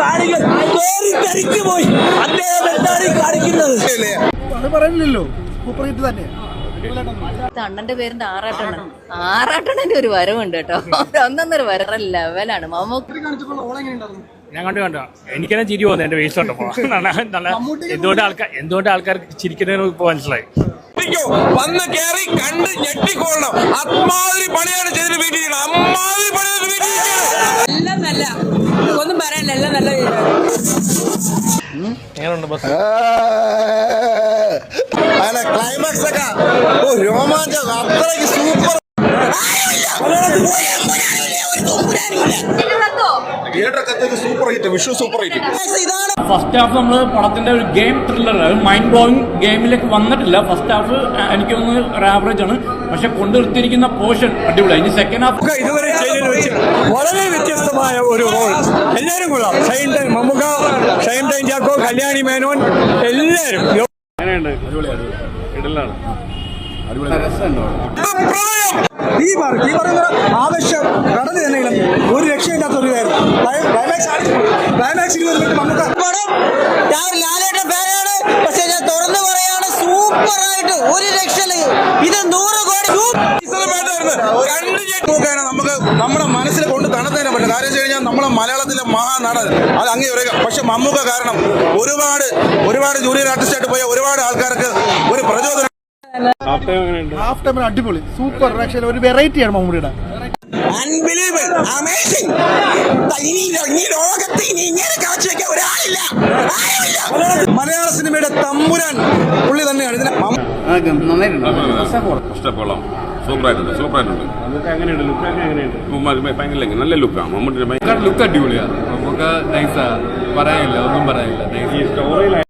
കാണികൾ പോയി. അദ്ദേഹം എന്താണ് ഈ കാണിക്കുന്നത്? അത് പറയുന്നില്ലല്ലോ. തന്നെ. അണ്ണന്റെ പേരിന്റെ ആറാട്ടണ്ണൻ. ആറാട്ടണ്ണന്റെ ഒരു വരവുണ്ട് കേട്ടോ. ഒന്നൊന്നൊരു വര ലെവലാണ് മമ്മൂക്ക് ഞാൻ കണ്ടു കണ്ടോ. എനിക്കെന്നെ ചിരി പോകുന്നു എന്റെ വേസ്റ്റ് കണ്ടപ്പോ. നല്ല എന്തുകൊണ്ട് ആൾക്കാർ എന്തുകൊണ്ട് ആൾക്കാർ ചിരിക്കുന്നതിന് ഇപ്പൊ മനസ്സിലായി. വന്ന് കേറി കണ്ട് ഞെട്ടിക്കൊള്ളണം. അമ്മാതിരി പണിയാണ് ചെയ്തിട്ട് വീട്ടിൽ അമ്മാതിരി നല്ല ഒന്നും പറയാനില്ല എല്ലാം നല്ല വീടാണ് ക്ലൈമാക്സ് ഒക്കെ. രോമാഞ്ചം അത്രയ്ക്ക് super super hit Vishu super hit first half നമ്മൾ പടത്തിന്റെ ഒരു ഗെയിം ത്രില്ലർ മൈൻഡ് ബ്ലോയിങ് ഗെയിമിലേക്ക് വന്നിട്ടില്ല. ഫസ്റ്റ് ഹാഫ് എനിക്ക് തോന്നുന്നു ഒരു ആവറേജ് ആണ്. പക്ഷെ കൊണ്ടുവരുത്തിയിരിക്കുന്ന പോർഷൻ അടിപൊളി ഇനി സെക്കൻഡ് ഹാഫ് ഇതുവരെ ചെയ്തതിൽ വെച്ച് വളരെ വ്യത്യസ്തമായ ഒരു റോൾ എല്ലാവരും കൊള്ളാം. ഷൈൻ ടൈം ഷൈൻ ടൈം ജാക്കോ കല്യാണി മേനോൻ എല്ലാവരും. ഈ പറ ഈ പറയുന്ന ആവശ്യം കടന്നു തന്നെയാണ്. ഒരു രക്ഷയില്ലാത്ത ഒരു കാര്യം. ക്ലൈമാക്സ് ക്ലൈമാക്സിൽ ഒരു ലാലേട്ടൻ ഫാനാണ്. പക്ഷെ ഞാൻ തുറന്നു പറയാണ് സൂപ്പർ ഒരു രക്ഷയില്ല. ഇത് നൂറ് കോടി നോക്കുകയാണ്. നമുക്ക് നമ്മുടെ മനസ്സിൽ കൊണ്ട് തണുത്തതിനെ പറ്റും. കാര്യം വെച്ച് കഴിഞ്ഞാൽ നമ്മളെ മലയാളത്തിലെ മഹാനടൻ. അത് അങ്ങേ പറയുക പക്ഷെ മമ്മൂക്ക കാരണം ഒരുപാട് ഒരുപാട് ജൂനിയർ ആർട്ടിസ്റ്റായിട്ട് പോയ ഒരുപാട് ആൾക്കാർക്ക് ഹാഫ് ടൈമിൽ അടിപൊളി. സൂപ്പർ ആക്ച്വലി ഒരു വെറൈറ്റിയാണ് മമ്മൂടിയുടെ അൺബിലീവബിൾ അമേസിംഗ് ഇനി ഈ ലോകത്ത് ഇനി ഇങ്ങനെ ഒരാളില്ല. ആരുമില്ല. മലയാള സിനിമയുടെ തമ്പുരാൻ പുള്ളി തന്നെയാണ്. ഇതിനെ സൂപ്പറായിട്ടുണ്ട് സൂപ്പറായിട്ടുണ്ട്. ഭയങ്കര ലുക്ക്. നല്ല ലുക്കാണ് മമ്മൂട്ടിയുടെ ഭയങ്കര ലുക്ക് അടിപൊളിയാണ് നമുക്ക് നൈസാ പറയാനില്ല ഒന്നും പറയാനില്ല.